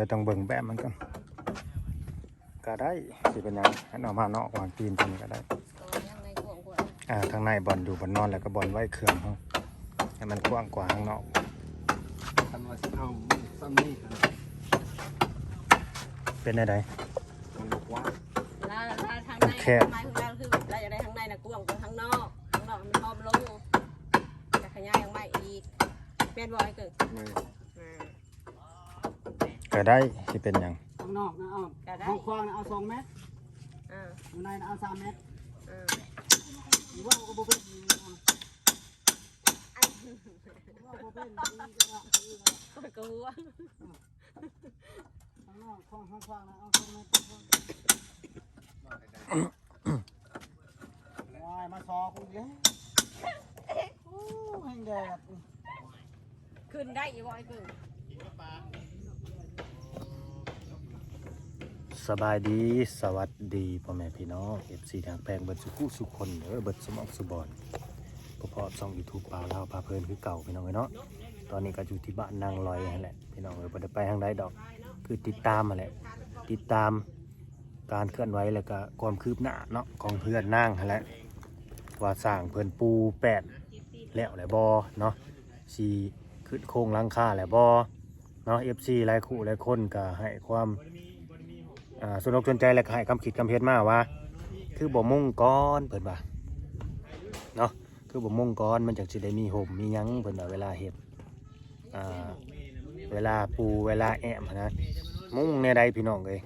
ดี๋ยวต้องเบิ่งแบบมันก่อนก็ได้สิเป็นหยังให้เอามานอกวางตีนตรงนี้ก็ได้ตัวยังไงกวงกว่าอ่าทางในบอลอยู่บนนอนแล้วก็บอลไว้เครื่องเขาให้มันกว้างกว่าข้างนอกคันว่าสิเอาซ้ำนี่ครับเป็นได้ไดมันบอกว่าแล้วแล้วทางในแคบทางในของเราคือเราจะได้ทางในนะกวงกว่าทางนอกทางนอกมันพร้อมลงจะขยายออกมาอีกแม่นบอยเกิดไม่อ่า ก็ได้สิเป็นหยังข้างนอกนะเอาก็ได้ห้องควางนะเอาสองเมตรอ่าข้างในนะเอาสามเมตรอ่าหรือว่าก็บ่เป็นอีกนะว่าบ่เป็นอีกนะอีกนะก็กลัวข้างนอกห้องห้องควางนะเอาสองเมตรวายมาซอคุณเด้โอ้แห้งแดดขึ้นได้อีกบอยเกิด สบายดีสวัสดีพ่อแม่พี่น้องเอฟซีทางแปลงเบิดสุขุสุคนเด้อเบิดสมองสุบอนพอพอช่องยูทูบปลาเลาวปลาเพลินคือเก่าพี่น้องเอ้ยเนาะตอนนี้ก็อยู่ที่บ้านนางลอยนั่นแหละพี่น้องเอ้ยได้ไปทางใดดอก คือติดตามมาแหละติดตามการเคลื่อนไหวแล้วก็ความคืบหน้าเนาะของเพื่อนนางนั่นแหละว่าสร้างเพิ่อนปูแปดแล้วแหละบ่เนาะสีขึ้นโครงลังคาแหละบ่เนาะ FC หลายคู่หลายคนก็ให้ความ สนุกสนใจและก็ให้คำคิดคำเฮ็ดมาว่า คือบ่มุ่งก้อนเพิ่นว่าเนาะคือบ่มุ่งก้อนมันจังสิได้มีห่มมียังเพิ่นว่าเวลาเฮ็ดเวลาปูเวลาแอมนะมุงในใดพี่น้องเลย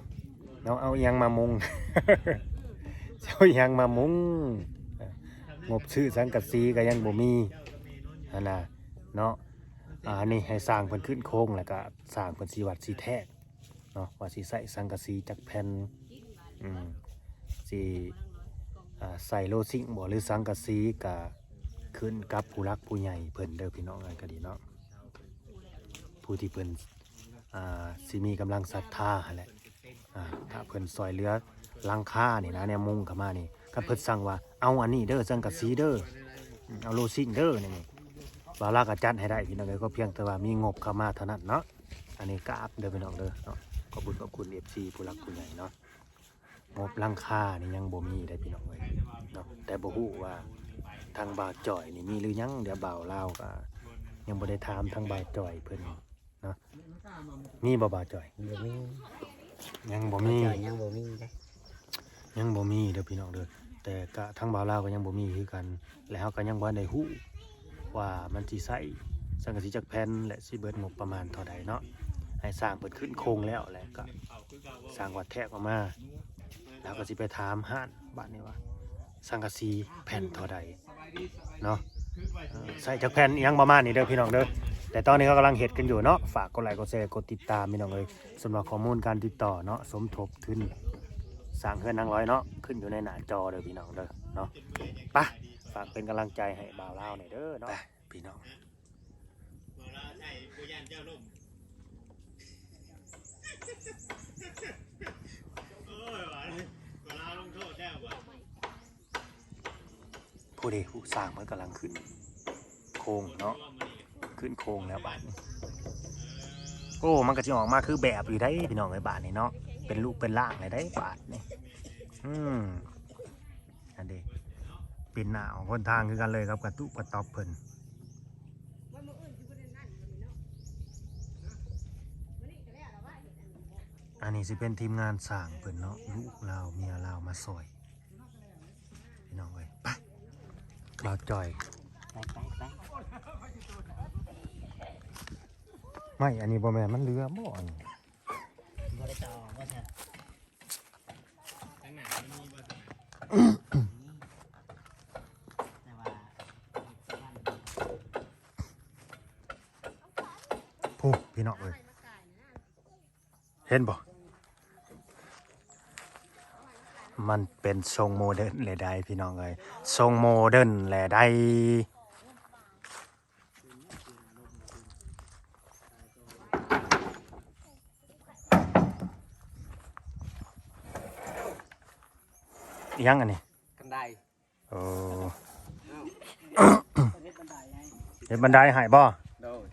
เนาะเอายังมามุงเอายังมามุงเอ่องบซื้อสังกะสีก็ยังบ่มีอันน่ะเนาะอ่านี่ให้สร้างเพิ่นขึ้นโค้งแล้วก็สร้างเพิ่นสีวัดสีแทก เนาะว่าสิใส่สังกะสีจากแผ่นอืมสิอ่าใส่โลซิ่งบ่หรือสังกะสีก็ขึ้นกับผู้รักผู้ใหญ่เพิ่นเด้อพี่น้องกันก็ดีเนาะผู้ที่เพิ่นอ่าสิมีกำลังศรัทธาแหละอ่าถ้าเพิ่นซอยเหลือลังคานี่นะแนวมุงเข้ามานี่ก็เพิ่นสั่งว่าเอาอันนี้เด้อสังกะสีเด้อเอาโลซิ่งเด้อนี่บาลาก็จัดให้ได้พี่น้องเอ้ยก็เพียงแต่ว่ามีงบเข้ามาเท่านั้นเนาะอันนี้กราบเด้อพี่น้องเด้อเนาะ ขอบคุญขอบคุณ FC ผู้รักผู้ใหญ่เนาะงบหลังคานี่ยังบ่มีได้พี่น้องเอ้ยเนาะแต่บ่ฮู้ว่าทางบ่าวจ่อยนี่มีหรือยังเดี๋ยวบ่าวลาวก็ยังบ่ได้ถามทางบ่าวจ่อยเพิ่นมีบ่บ่าวจ่อย บ่มียังบ่มีจ่ายยังบ่มีเด้ยังบ่มีเด้อพี่น้องเด้อแต่ก็ทางบ่าวลาวก็ยังบ่มีคือกัน แล้วเราก็ยังบ่ได้ฮู้ว่ามันสิใช้สังกะสีจักแผ่นและสิเบิดงบประมาณเท่าใดเนาะ ให้สร้างเปิดขึ้นโครงแล้วแหละก็สร้างวัดแทกออกมา แล้วก็สิไปถามห้านบ้านนี้ว่าสังกะสีแผ่นเท่าใดเนาะใส่จักแผ่นยังประมาณนี้เด้อพี่น้องเด้อแต่ตอนนี้เขากำลังเฮ็ดกันอยู่เนาะฝากกดไลค์กดแชร์กดติดตามพี่น้องเอ้ยสำหรับข้อมูลการติดต่อเนาะสมทบทุนสร้างเฮือนนางร้อยเนาะขึ้นอยู่ในหน้าจอเด้อพี่น้องเด้อเนาะปะฝากเป็นกำลังใจให้บ่าวเล่าวหน่อยเด้อเนาะไปพี่น้อง ผู้ใดผู้สร้างมันกำลังขึ้น โค้งเนาะขึ้นโค้งแล้วบาดนี้โอ้มันก็จะออกมาคือแบบอยู่ได้พี่น้องไอ้บาทนี่เนาะเป็นลูกเป็นล่างเลยได้บาทนี่อืมอันเดีเป็นหน้าของคนทางคือกันเลยครับกระตุกกระตอบเพิ่นอันนี้สิเป็นทีมงานสร้างเพิ่นเนาะลูกเราเมียเรามาซอย เราจอยไปไปไปไม่ อันนี้บ่แม่นมันเรือบ่อันนี้บ่ได้ต่อว่าซั่นแต่ว่าพูพี่น้องเอ้ยเห็นบ่ มันเป็นทรงโมเดิร์นแหละได้พี่น้องเอ้ยทรงโมเดิร์นแหละได้อิหยังอันนี้กันไดโอ้เฮ็ดบันไดให้เห็นบันไดหายบ่โดย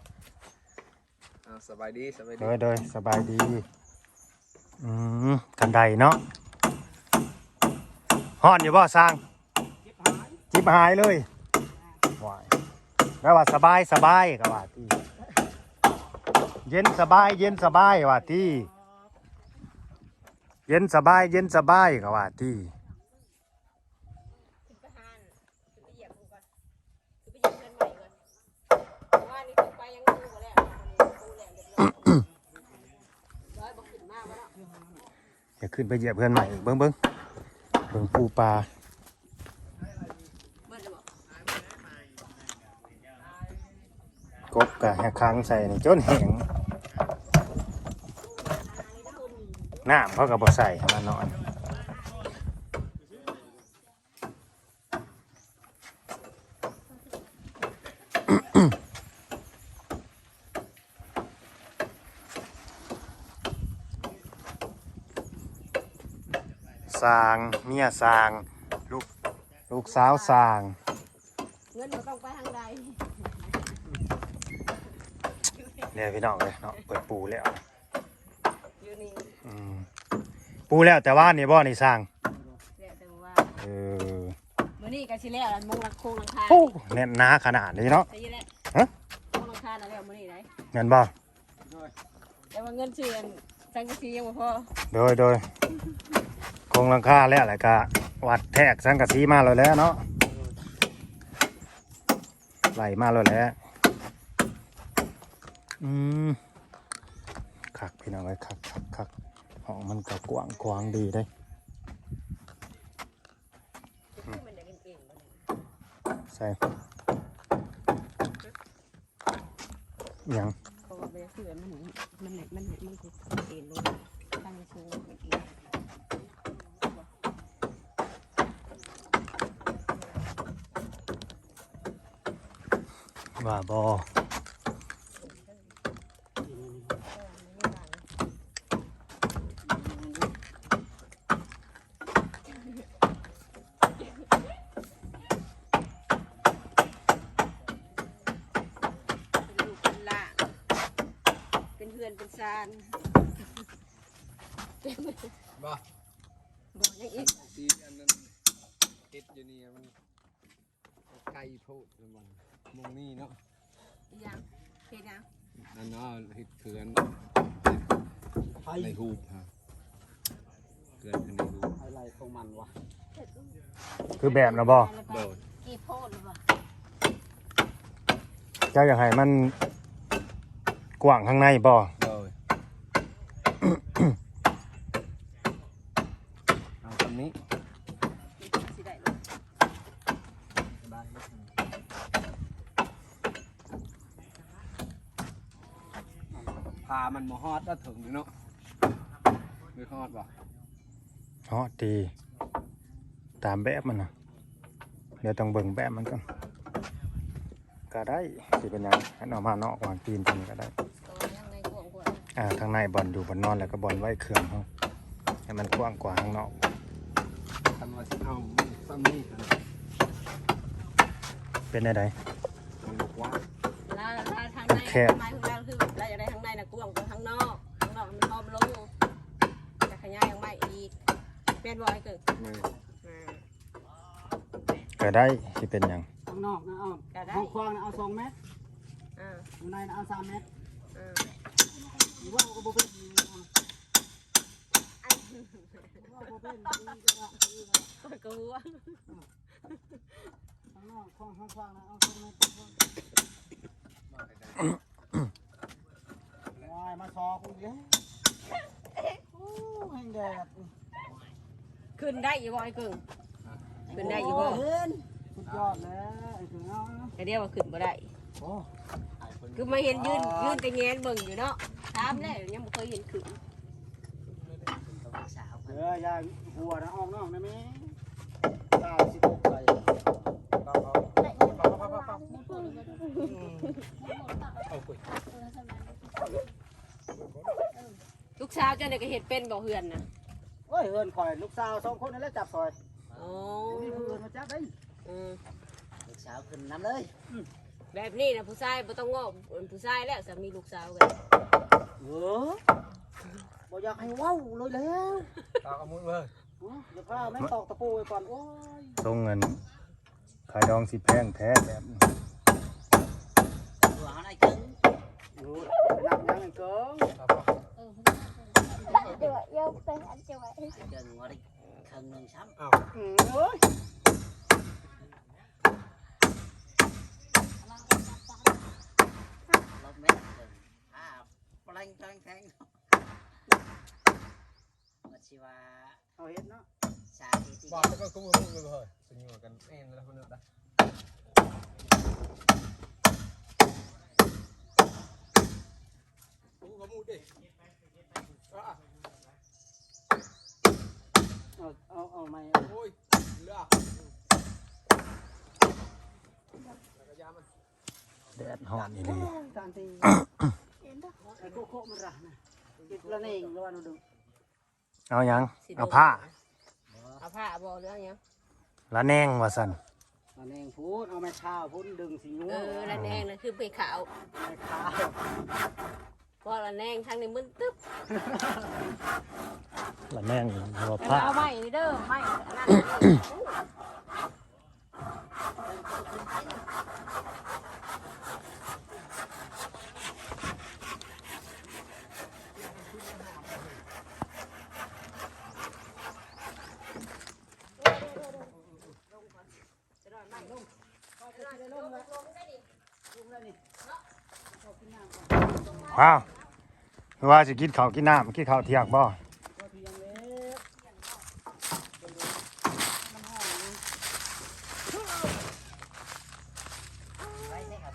เอาสบายดีสบายโดดียโดยสบายดี อืมกันไดเนาะ ฮ้อนอยู่บ่สร้างจิบหายเลยว้ายแปลว่าสบายสบายก็ว่าที่เย็นสบาย เย็นสบายว่าที่เย็นสบาย เย็นสบายก็ว่าที่ขึ้นไปหานขึ้นไปเหยียบกูก่อนขึ้นไปเหยียบเพื่อนใหม่ก่อนเพราะว่านี่ขึ้นไปยังงูบ่แล้วกูแหลมเรียบร้อยร้อยบ่ขึ้นมากวะเนาะอย่าขึ้นไปเหยียบเพื่อหม่อีกเบิ้งเบิ้งเบิ้งปูปลาบกับกะแหกค้างใส่นี่จนแห้งน้ำเขาก็บ่ใส่มันนอน สร้าง เมียสร้าง ลูกลูกสาวสร้าง เงินมันต้องไปทางใดเนี่ยพี่น้องเลยเนาะเปิดปูแล้วอยู่นี่อืมปูแล้วแต่ว่านี่บ่นี่สร้างแหละแต่ว่าเออมื้อนี้ก็สิแล้วอันมุงหลังโคงหลังคาโอ้แน่นหนาขนาดนี้เนาะได้ยินแล้วฮะมุงหลังคาน่ะแล้วมื้อนี้ได้เงินบ่แต่ว่าเงินชื่ออันสังกะสียังบ่พอโดยโดยค งหลังคาแล้วแหละก็วัดแทกสังกะสีมาแล้วแล้วเนาะไหลมาแล้วแล้วอืมคักพี่น้องไว้คักคักคักห้องมันก็กว้างกว้างดีได้คือมันได้กินเองบ่เนี่ยใส่ยังเพราะว่าเบคือมันมันมันมันมันคือเองลงตั้งสูงมันเอง ว่าบอเป็นลูกเป็นหลานเป็นเพื่อนเป็นซานบ่บอกยังอีกที่อันนั้นเฮ็ดอยู่นี่มันไกลโพดมัน มองนี่เนาะอีหยังเฮ็ดหยังอันเนาะเฮ็ดเขื่อนไฟในหูบฮะเขื่อนขึ้นในหูบไฮไลท์ของมันวะคือแบบนะบอโดดกี่โพดหรือเปล่าเจ้าอยากให้มันกว้างข้างในบอ โดยเอาตรงนี้ สิได้เลย พามันมาฮอดแล้วถึงนี่เนาะไม่ฮอดบ่เนาะดีตามแบบมันนะเดี๋ยวต้องเบิ่งแบบมันก่อนก็ได้สิเป็นหยังให้เอามานอกวางตีนตรงนี้ก็ได้ตัวยังไงกวางกว่าอ่าทางในบอลอยู่บนนอนแล้วก็บอลไว้เครื่องเขาให้มันกว้างกว่าข้างนอกคันว่าสิเอาซ้ำนี่กันเป็นได้ไดมันบอกว่าลาลาทางในแคบ ทางในของเราคือเราอยากได้ทางในน่ะกวางกว่าทางนอกทางนอกมันพร้อมลงจะขยายออกมาอีกแม่นบ่ไอ้เกิดไม่อ่า ก็ได้สิเป็นหยังข้างนอกนะเอาก็ได้ ห้องควางนะเอาสองเมตรอ่าข้างในนะเอาสามเมตรอ่าหรือว่าเอากระบอกเป็นหรือว่าเอากระบอกเป็นดีก็ได้ดีก็ได้ก็กลัวข้างนอกควางห้องควางนะเอาสองเมตรวายมาซอกูเยอะโอ้แห้งแดดขึ้นได้อยู่บ่ไอ้เกิงขึ้นได้อยู่บ่เห็นสุดยอดแล้วไอ้ถึงเอาแต่เดียวว่าขึ้นบ่ได้โอ้คือมาเห็นยืนยืนแต่แงนเบิ่งอยู่เนาะถามแล้วยังบ่เคยเห็นขึ้นเออยายหัวนะออกนอกนะแม่ตาสิบหกไป ลูก สาวเจ้าเนี่ยก็เห็ดเป็นบ่เฮือนน่ะโอ้ยเฮินคอยลูกสาวสองคนนั่นแหละจับซอยอ๋อมีผู้อื่นมาจับได้อืมลูกสาวขึ้นน้ำเลยแบบนี้นะผู้ชายบ่ต้องงอกผู้ชายแล้วสามีลูกสาวกันเออบ่อยากให้เว้าเลยแล้วตากเอามุ้งเลยอ๋อเดี๋ยวพาแม่งตอกตะปูไว้ก่อนโอ้ยตรงเงินขายดองสิแพงแท้แบบนี้หัวหาได้กินโอ้ยไปนับยังไงเกิง ตากบ่เดี๋ยวเดี๋ยวไปอันเดี๋ยวไว้เดินหัวได้ครึ่งหนึ่งซ้ำอ้าวอืมเอ้ยลบเม็ด เดินอ่านชิว่าเอาเฮ็ดเนาะชาติที่บอกแล้วก็กุ้งมุ้งเลยเฮ้ยสนิทกันเองแล้วคนนึงได้กุ้งกับมุ้งดิอะเอาอาเอาไม่โอ้ยเลือกจักรยานมันแดดฮ้อนอีหลีการที่เห็นปะไอ้โคโค่มันระนะกินละเองแล้วว่าหนูดึงเอาหยัง เอาผ้า เอาผ้าบ่เรื่องยังละแนงว่าซั่นละเองพูดเอาไม้ข้าวพูดดึงสิงัเออละแนงนั่นคือไปขาวไม้ขาว พราะละแนงทางนี้มึนตึ๊บละแนงเอาแต่ผ้าว่าเอาไม้นี่เด้อไม้อันนั้นว้ ว้าวว่าจะกินข้าวกินน้ำกินข้าวเที่ยงบ่ ก็เพียงเล็ก ไว้ใช่ครับ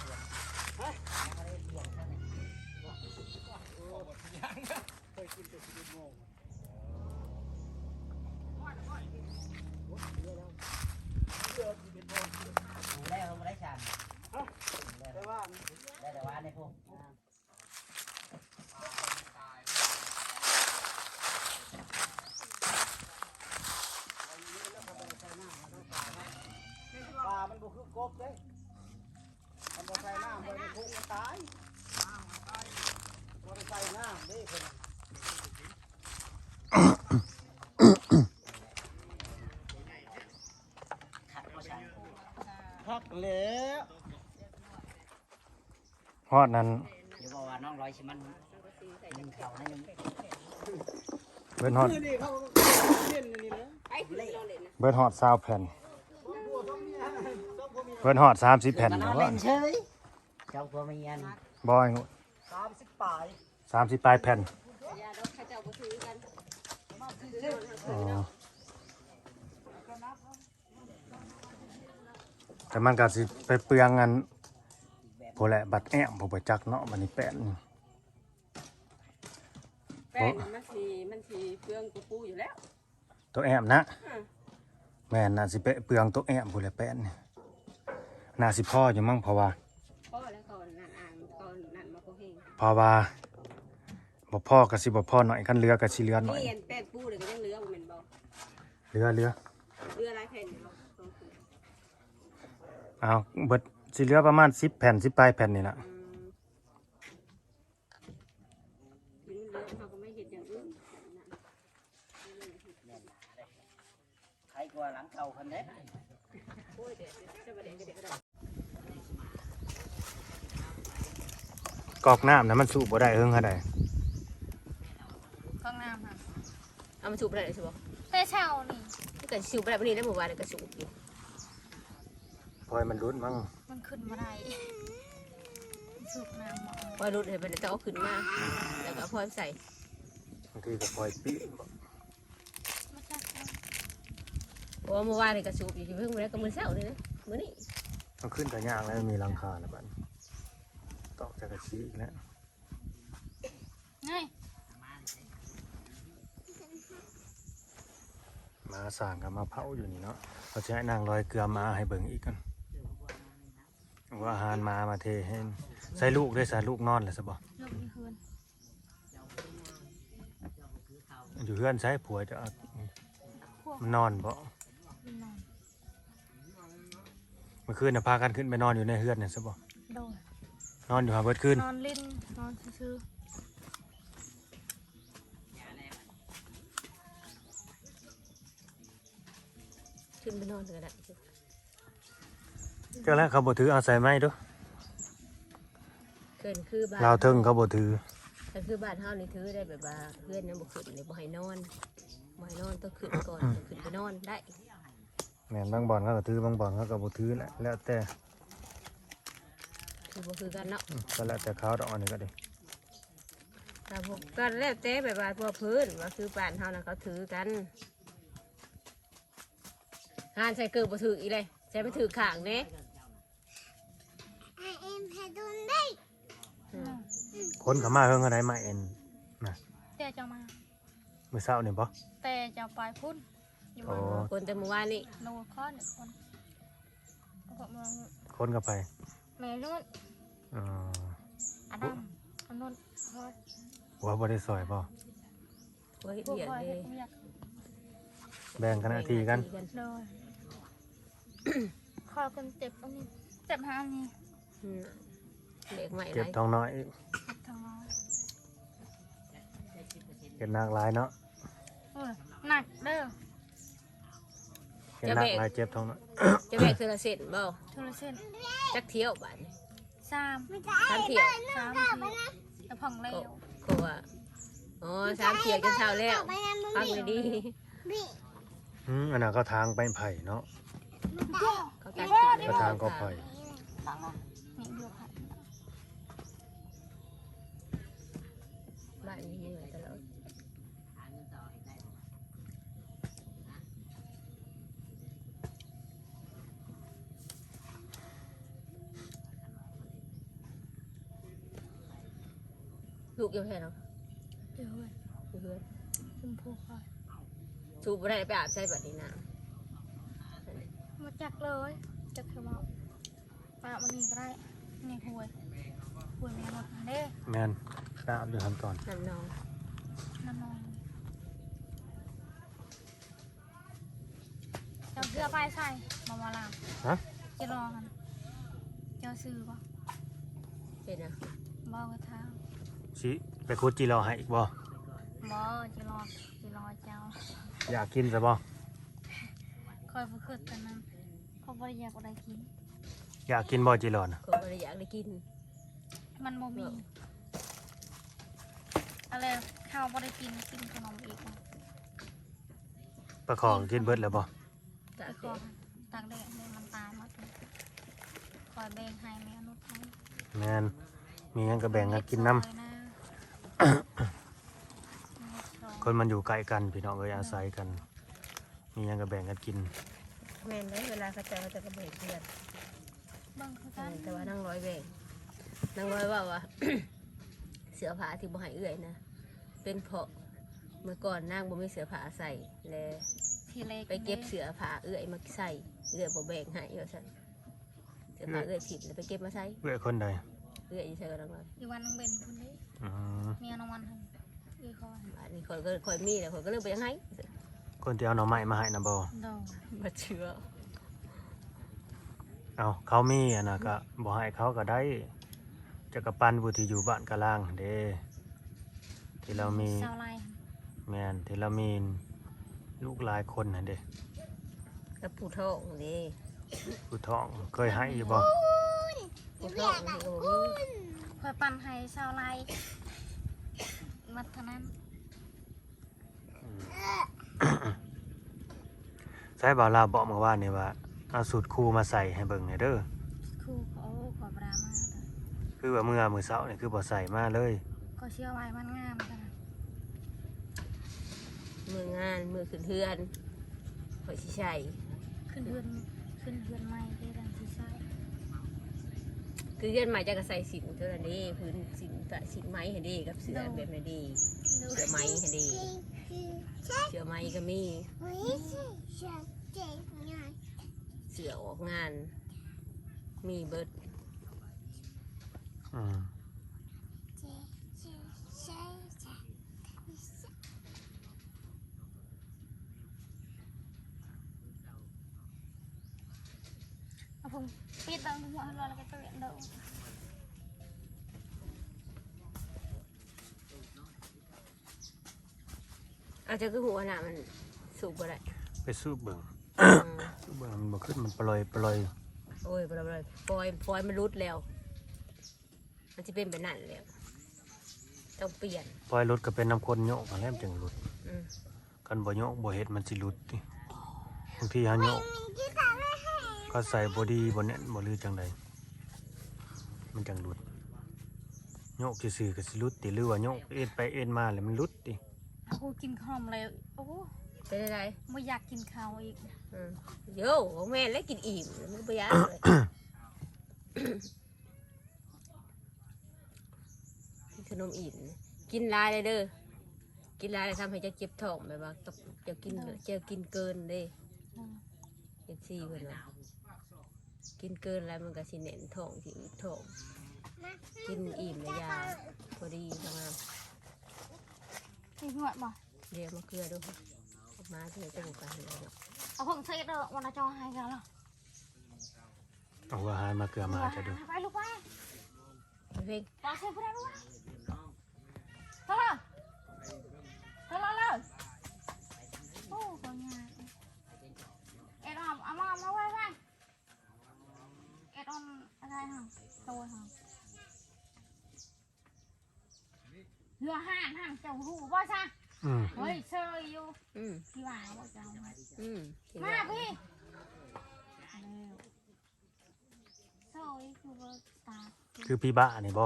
เพื่อนไม่ได้เปลี่ยนเท่านี้ดูแล้วไม่ได้ชัน แต่ว่า ได้แต่ว่าในพวก ปลามันบ่คือ กเด้มันบ่ใส่น้ำบ่ได้คุกมันตายบ่ได้ใส่น้ำเด้เพิ่นขัดก็ชันพักแล้วฮอดนั้นเดี๋ยวบอกว่าน้องร้อยชิมันหนึ่งเขาให้หนึ่เบิดฮอดนี่เขาเล่นนี่แหละไอ้คือเราเล่น เบิดฮอด20แผ่นเบิดฮอด30แผ่นก็นแล้อวนเล่นเฉยเจ้าผัวมีอันบ่อยสามสิบปลาย30ปลายแผ่นยาดอกเขาเจ้าบ่ถือกันอ๋อแต่มันก็สิไปเปลืองอันพวกแหละบัตรแอมผมไปจักเนาะมันนี่แป้นแป้งมันสิมันสิเปลืองกูปูอยู่แล้ว ตัวแอมนะอืมแม่นน่าสิไปเปลืองตัวแอมพวกแหละแป้นนี่ น่าสิพ่ออยู่มั้งเพราะว่าพ่อแล้วก่อนนั่นอ่านก่อนนั่นมาก็เฮงเพราะว่าบ่พ่อก็สิบ่พ่อหน่อยคันเรือก็สิเรือหน่อยนี่อันแป้งปูเลยก็ยังเหลือบ่แม่นบ่เรือเรือเหลือหลายแผ่นอยู่บ่ต้องซื้อเอาเบิดสิเรือประมาณ10แผ่น10ปลายแผ่นนี่ล่ะอืมถึงเหลือเขาก็ไม่เฮ็ดอย่างอื่นนั่น ใครกลัวหลังเก่าคนเด็ด โอ้ยเดี๋ยวจะมาเด็กก็เด็กก็ได้ กอกน้ำนะมันสูบบ่ได้เฮิงเท่าใดข้างน้ำค่ะเอามาสูบได้ใช่บ่แต่เช้านี่มันก็สูบได้บ่นี่แล้วหมู่บ้านก็สูบอยู่พอยมันรุดมั้งมันขึ้นมาได้สูบน้ำมาพอรุดให้มันจะเอาขึ้นมาแล้วก็เอาพอใส่บางทีก็พลอยปีบ่ไม่ใช่เพราะว่าเมื่อวานนี่ก็สูบอยู่ที่เพิ่งมาแล้วก็มื้อเช้านี่นะมื้อนี้มันขึ้นแต่ยากแล้วมีหลังคาแล้วบัดนี้ ตอกจากกระชี้อีกแล้วง่ายมาสร้างกับมาเผาอยู่นี่เนาะเราจะให้นางลอยเกลือมาให้เบิ่งอีกกันว่าอาหารมามาเทให้ใส่ลูกได้วยใส่ลูกนอนเลยสบลงที่คืนอยู่เพื่อนใช้ผัวจะเอามันนอนบ่นอนเมื่อคืนน่ะพากันขึ้นไปนอนอยู่ในเฮือนเนี่ยสบโด นอนอยู่หาเบิดขึ้นนอนลิ้นนอนซื้อขึ้นไปนอนเถอะและเจ้าแล้วเขาบ่ถือเอาใส่ไหมด้วยเกินคือบ้านลาวเทิงเขาบ่ถือคือบ้านเฮานี่ถือได้แบบว่าเพื่อนนะบ่ขึ้นเลยบ่ให้นอนบอให้นอนต้องขึ้นก่อนขึ้นไปนอนได้แม่นบางบ่อนเขาก็ถือบางบ่อนเขาก็บ่ถือแหละแล้วแต่ คือบ่คือกันเนาะอืมก็แล้วแต่เขาดอกอันนี้ก็ดีแต่พวกก็แล้วแต่แบบว่าพวกพื้นว่าคือบ้านเฮานะเขาถือกันหานใส่เกิดบ่ถืออีเลยใส่ไปถือข้างเด้คนเขามาเฮิงเขาได้มาเอ็นนะแต่จะมามื้อเช้านี่บ่แต่จะไปพุ่นอยู่โอ้บ้านคนแต่เมื่อวานนี่โนข้อหนึ่งคนแล้วก็เมืองคนก็ไปแม่นู่นอ๋ออันนั้นอันนู้นคอยหัวบ่ได้ซอยบ่บ่เฮ็ดพวกเวียกคอยเด้ เฮ็ดเวียกแบ่งกันหน้าที่กันเลยคอยคนเจ็บตรงนี้เจ็บหางนี่อืมเด็กใหม่เก็บไรทองน้อยอีกเจ็บท้องน้อยเก็บหนักหลายเนาะเออหนักเด้อ เก็บหนักหลายเจ็บทองน้อยจะแบกเสื้อละเส้นบ่โทรเส้นจักเที่ยวบ้านสามสามเที่ยวสามทีแล้วผ่องเร็วก็ว่าอ๋อสามเที่ยวจนเช้าแล้วฟังดีอืมอันนั้นก็ทางไปไผ่เนาะๆเขาตัดสิน ก็ทางก็ไผ่นี่อยู่ ลูกยังแค่เนาะเดี๋ยวเว้ยอยู่เพื่อนชมพูคอยสูบบ่ได้ไปอาบใส่บัดนี้นะมาจักเลยจักเขมาปะวันนี้ก็ได้นี่หวยหวยแม่หมดเด้แม่นตามอยู่ทำก่อนน้ำนองน้ำนองเจ้าเสื้อผ้าใส่มามาลามฮะจะรอกันเจ้าซื้อปะเป็นอะบ่กระทาง สิไปคุดจีรอให้อีกบ่บ่จะรอจะรอเจ้าอยากกินซะบ่คอยผู้ขึ้นกันนั้นเขาบริยากอะไรกิน อยากกินบ่จีรอนะก็บ่ได้อยากได้กินมันบ่มีอะไรข้าวบริกินกินขนมอีกนะประคองกินเบิดแล้วบ่ตาแล้วเกก็ตากแดดเนี่ยมันตายหมดเลยคอยแบ่งให้แม่นุชให้แม่นมีหยังก็แบ่งกันกินน้ำซอยนะซอย คนมันอยู่ไกลกันพี่น้องเอ้ยอาศัยกัน มีหยังก็แบ่งกันกินแม่นได้เวลาเขาจะเขาจะกระเบิดเพื่อนเบิ่งคือกันแต่ว่านั่งร้อยแบ่งนั่งร้อยว่าว่าเสื้อผ้าที่บ่ให้เอื้อยนะเป็นเพราะเมื่อก่อนนั่งบ่มีเสื้อผ้าใส่แล้วทีเล็กไปเก็บเสื้อผ้าเอื้อยมาใส่เอื้อยบ่แบ่งให้ว่าซั่นเสื้อผ้าเอื้อยผิดแล้วไปเก็บมาใส่เพื่อคนใดเอื้อยอยู่ใส่กับน้องร้อยอีวันน้องเบนคนนี้ อืมเมียน้องวันคนอีคอยอันนี้คนก็คอยมีแล้วคนก็เลิกไปยังไงคนที่เอาหน่อไม้มาให้นะบ่ดอกมาเชื่อเอาเขามีอันน่ะก็บ่ให้เขาก็ได้จะกระปันผู้ที่อยู่บ้านกะลางเด้ที่เรามีชาวไร่แม่นที่เรามีลูกหลายคนน่ะเด้กับผู้ท้องนี่ผู้ท้องเคยให้อยู่บ่ผู้ท้องนี่ก็บ่มี คอยปั่นให้ชาวไร่มัดเท่านั้นใช้บ่าวลาวบอกมาว่านี่ว่าเอาสูตรครูมาใส่ให้เบิ่งหน่อยเด้อครูเขาขอปรามาเลยคือว่าเมื่อมื้อเช้านี่คือบ่ใส่มาเลย ก็เชื่อไว้มันงามกันนะมืองานมือขึ้นเทือนคอยสิใช่ขึ้นเฮือนขึ้นเฮือนใหม่ได้ดังที่ใช่ คือเรียนใหม่จะก็ใส่สินเท่านั้นเองพื้นสินตะสินไม้เฮดีกับเสือแบบนั้นดีเสือไม้เฮดีเสือไม้ก็มีเสือออกงาน มีเบิดอืมเอา ผมปิดตังหัวรอแล้วก็เปลี่ยนเดิมอาจจะคือหัวหน้ามันสูบบ่ได้ไปสูบเบิ่งอืมเบิ่งมันบ่ขึ้นมันปล่อยปล่อยโอ้ยปล่อยปล่อยปล่อยมันรุดแล้ว มันจะเป็นแบบนั้นแล้วต้องเปลี่ยนปล่อยรถก็เป็นน้ำคนโยกมาแล้วมันจึงหลุดอืม กันบ่โยกบ่เฮ็ดมันสิหลุดติบางทีหาโยก ก็ใส่บ่ดีบ่แน่นบ่ลือจังใดมันจังหลุดโยกซื่อๆก็สิหลุดติหรือว่าโยกเอ็นไปเอ็นมาแล้วมันหลุดติโอ้โหกินขนมเลยโอ้โหเป็นอะไรไม่อยากกินข้าวอีกอืมโย่ของแม่เล็กกินอิ่มมันไปยากเลยกินขนมอิ่มกินหลายเลยเด้อกินหลายเลยทำให้เจะเจ็บท้องแบบว่าตกจะกินเจะกินเกินเด้เจ็บซี่เพิ่นว่า กินเกินแล้วมันก็สิเน่นท้องสิอึดท้องกินอิ่มเลยยาพอดีทำงานนี่หนวดบ่เรียกมะเขือด้วยค่ะออกมาที่จะบุกกันเลยเนาะเอาของเซ็ตเด้อวันละจอให้กันเหรอเอาอาหารมาเกลือมาจะดูไปลูกไปเพ่งต่อเซ็ตไปได้ลูกไปเท่าไหร่ อะไรฮะตัวฮะเรือห่านห่างเจ้ารู้บ่ซะอืมเฮ้ยเซยอยู่อืมพี่ว่าบ่เจ้ามาอืมกินมาแล้วพี่เซยคือบ่ตาคือพี่บ้านี่บ่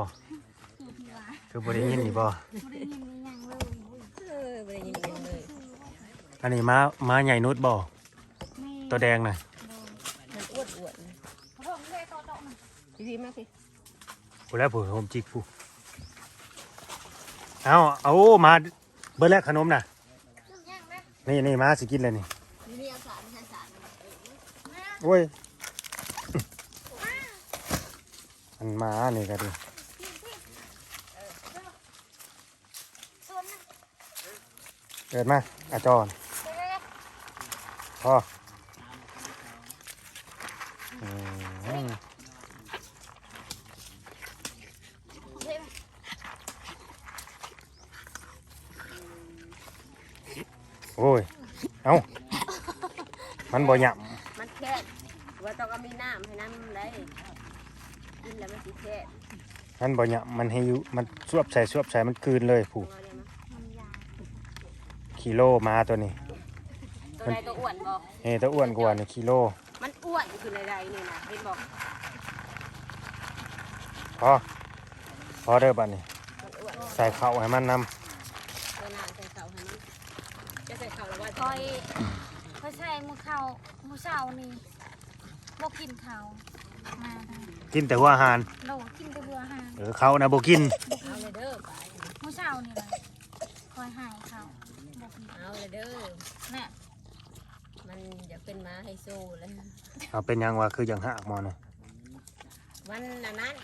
คือพี่ว่าคือบ่ได้ยินนี่บ่บ่ได้ยินมีหยังเลยโอ้ยเออไม่ได้ยินเสียงเลย อันนี้ม้าม้าใหญ่นุดบ่แม่ตัวแดงน่ะ มันอ้วนอ้วน เพิ่มเลยต่อต่อมา พี่พี่มาพี่ผู้แล้วผู้ผมจิกผู้เอาเอามาเบิดแล้วขนมน่ะยังนะนี่นี่มาสิกินเลยนี่นี่เอาสารใช้สารโอ้ยอันมานี่ก็ดีส่วนนะเกิดมาอาจารย์เดี๋ยวพออื บ่หยมันแค่ว่าต้องเอามีน้ำให้น้ำได้กินแล้วมันสิแค่ำมันบ่หยำมันให้อยู่มันสวบใส่สวบใส่มันกลืนเลยผู้เอาเลยมามันยาวกิโลมาตัวนี้ตัวใดตัวอ้วนบอกเฮ้ตัวอ้วนกว่านี่กิโลมันอ้วนคืออะไรนี่นะเห็นบอกพอพอเด้อบัดนี้ มันอ้วนใส่ข้าวให้มันนตัวหน้าใส่เข่าให้มันจะใส่เข่าแล้วว่าคอย คอยใช้มือเข้ามือเช้านี่บ่กินข้าวมาทางำกินแต่หัวอาหารโลกินแต่เรืออาหารเออเขานะบ่กินเอาเลยเด้อไปมือเช้านี่เลยคอยหายข้าวบ่กินเอาเลยเด้อน่ะมันอยากเป็นม้าไฮโซแล้วเอาเป็นหยังวะคืออย่างหักหมอนะมันอันนั้น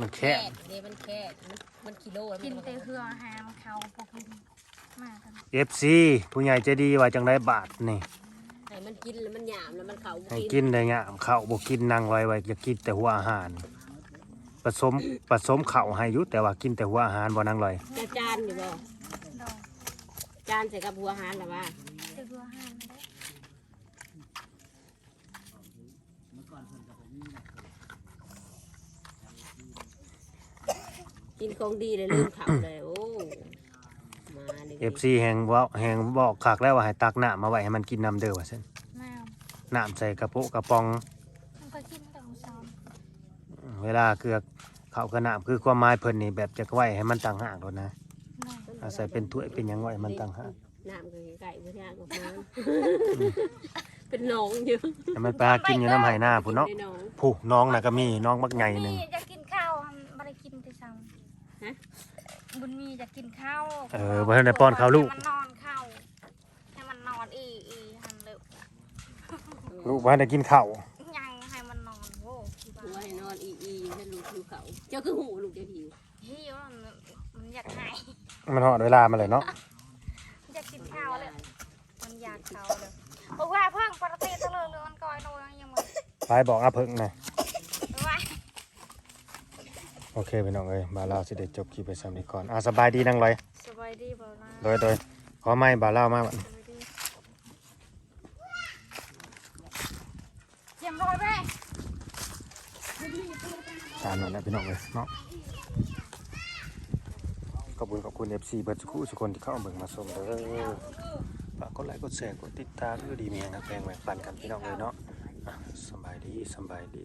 มันแค่เดี๋ยวมันแค่มันมันกิโลอะมักินก็แต่เรืออาหารข้าวบ่กิน มาทางเอฟซีผู้ใหญ่ใจดีว่าจังได้บาทนี่ให้มันกินแล้วมันหยามแล้วมันเขาบ่ให้กินได้เงี้ยข้าวบ่กินนั่งไว้ไว้จะกินแต่หัวอาหารผสมผสมข้าวให้อยู่แต่ว่ากินแต่หัวอาหารบ่นั่งลอยจะจานอยู่บ่โดจานใส่กับหัวอาหารหรือว่าแต่เรืออาหารไม่ได้กินของดีเลยลืมขับเลยโอ้มาเลย เอฟซีแหงเว่าแหงบอกคักแล้วว่าให้ตักน้ำมาไว้ให้มันกินน้ำเด้อว่าซั่นน้ำน้ำใส่กระปุกกระป๋องมันก็กินแต่มื้อเช้าเวลาเกลือกข้าวกระน้ำคือความหมายเพิ่นนี่แบบจะไว้ให้มันต่างหากโดนนะน้อยเอาใส่เป็นถ้วยเป็นหยังไว้ให้มันต่างหากน้ำก็ไก่ไม่ยากกับมันเป็นหนองอยู่ให้มันปลากินอยู่น้ำไหหน้าพุ่นเนาะในหนอง ผู้น้องน่ะก็มีน้องบักใหญ่หนึงนี่จะกินข้าวไม่ได้กินแต่เช้า ฮะ บุญมีจะกินข้าวเออบ่ทันได้ป้อนข้าวลูก ให้มันนอนข้าวให้มันนอนอีอีหันเร็วลูกว่าได้กินข้าวยังให้มันนอนโว้ที่บ้าหัวนให้นอนอีอีให้ลูกหิวเขาเจ้าคือหูลูกเจ้าหิวหิวมันมันอยากหายมันหอดเวลามาเลยเนาะมันอยากกินข้าวเลยมันอยากข้าวเลยบอกว่าเพิ่งปกติตะเลยเลยมันกอยโนยังมึงไปบอกอาเพิ่งหน่อยว่า โอเคพี่น้องเอ้ยบาลาวสิได้จบคลิปไปสำนี้ก่อนอะสบายดีนั่งเลยสบายดีเปล่าล่ะโดยโดยขอไม่บาลาวมาบัดสบายดียมร้อยไปตามนั้นแหละพี่น้องเลยเนาะขอบคุณขอบคุณ FC เบิร์ดสุขุสุกคนที่เข้ามาเบิ่งมาชมเด้อฝากกดไลค์กดแชร์กดติดตามเพื่อดีมีแรงแปลงแบ่งปันกันพี่น้องเลยเนาะอะสำบายดีสำบายดี